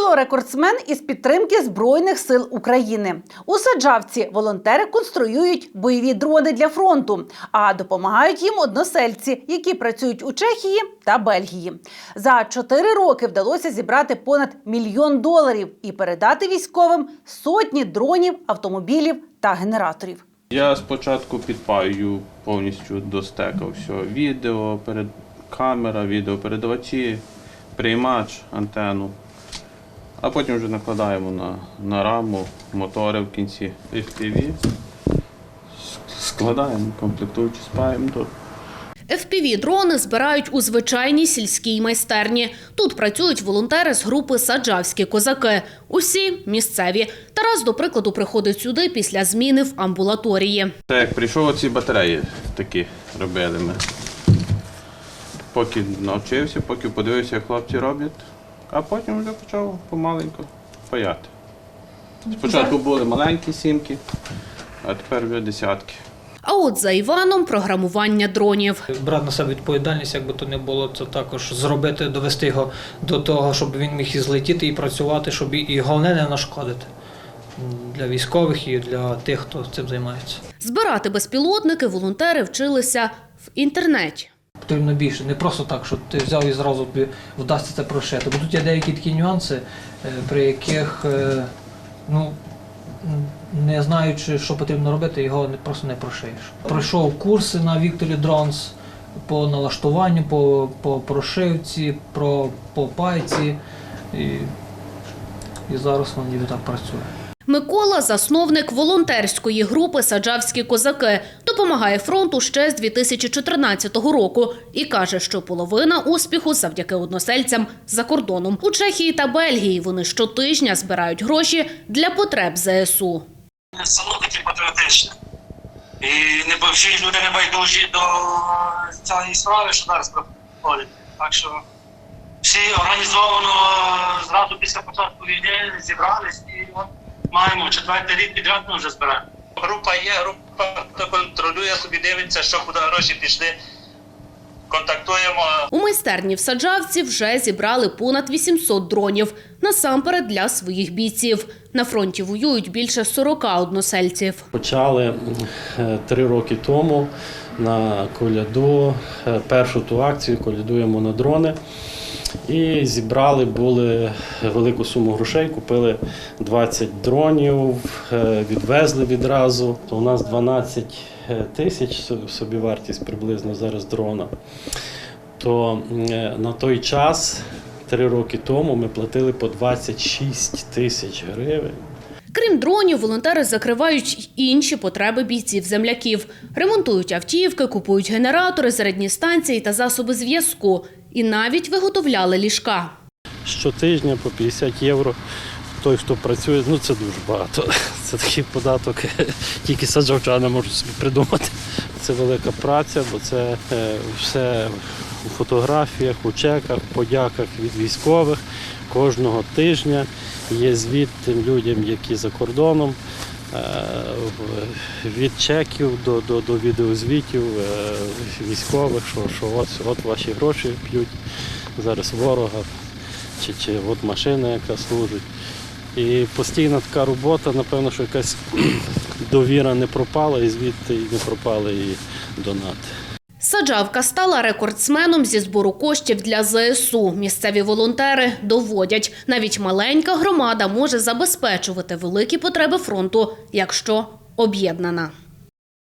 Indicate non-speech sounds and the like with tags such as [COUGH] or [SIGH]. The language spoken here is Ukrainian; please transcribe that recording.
Село Рекордсмен із підтримки Збройних сил України. У Саджавці волонтери конструюють бойові дрони для фронту, а допомагають їм односельці, які працюють у Чехії та Бельгії. За чотири роки вдалося зібрати понад мільйон доларів і передати військовим сотні дронів, автомобілів та генераторів. Я спочатку підпаю повністю до стека все. Відео, перед... камера, відеопередавачі, приймач, антенну. А потім вже накладаємо на, на раму, мотори в кінці FPV. Складаємо, комплектуючи, спаємо тут. FPV-дрони збирають у звичайній сільській майстерні. Тут працюють волонтери з групи Саджавські козаки. Усі місцеві. Тарас, до прикладу, приходить сюди після зміни в амбулаторії. Це як прийшов, оці батареї такі робили ми. Поки навчився, поки подивився, як хлопці роблять, а потім вже почав помаленьку паяти. Спочатку були маленькі сімки, а тепер вже десятки. А от за Іваном програмування дронів. брати на себе відповідальність, якби то не було, це також зробити, довести його до того, щоб він міг і злетіти і працювати, щоб і, і головне не нашкодити для військових і для тих, хто цим займається. Збирати безпілотники волонтери вчилися в інтернеті. Потрібно більше, не просто так, що ти взяв і зразу тобі вдасться це прошити. Бо тут є деякі такі нюанси, е, при яких, е, ну, не знаючи, що потрібно робити, його просто не прошиєш. Пройшов курси на Victory Drones по налаштуванню, по, по прошивці, про, по пайці. І, і зараз він ніби так працює. Микола засновник волонтерської групи Саджавські козаки. Допомагає фронту ще з 2014 року і каже, що половина успіху завдяки односельцям за кордоном. У Чехії та Бельгії вони щотижня збирають гроші для потреб ЗСУ. село таке патріотичне. І не всі люди не байдужі до цієї справи, що зараз проходить. Так що всі організовано зразу після початку війни зібрались і от маємо четвертий рік підряд ми вже збираємо. Група є, група хто контролює, собі дивиться, що куди гроші пішли. Контактуємо. У майстерні в Саджавці вже зібрали понад 800 дронів. Насамперед для своїх бійців. На фронті воюють більше 40 односельців. Почали е, три роки тому на коляду е, першу ту акцію колядуємо на дрони. І зібрали були велику суму грошей, купили 20 дронів, е, відвезли відразу. То у нас 12 тисяч со- собівартість приблизно зараз дрона. То е, на той час, три роки тому, ми платили по 26 тисяч гривень. Крім дронів, волонтери закривають інші потреби бійців-земляків. Ремонтують автівки, купують генератори, зарядні станції та засоби зв'язку. І навіть виготовляли ліжка. щотижня по 50 євро. Той, хто працює, ну це дуже багато. [LAUGHS] Це такий податок, [LAUGHS] тільки саджавчани можуть собі придумати. Це велика праця, бо це е, все у фотографіях, у чеках, подяках від військових. Кожного тижня є звіт тим людям, які за кордоном. Е, Від чеків до, до, до відеозвітів е, військових, що, що от, от ваші гроші п'ють зараз ворога, чи, чи от машина, яка служить. І постійна така робота, напевно, що якась [CLEARS THROAT] довіра не пропала, і звідти не пропали і донати. Саджавка стала рекордсменом зі збору коштів для ЗСУ. Місцеві волонтери доводять, навіть маленька громада може забезпечувати великі потреби фронту, якщо об'єднана.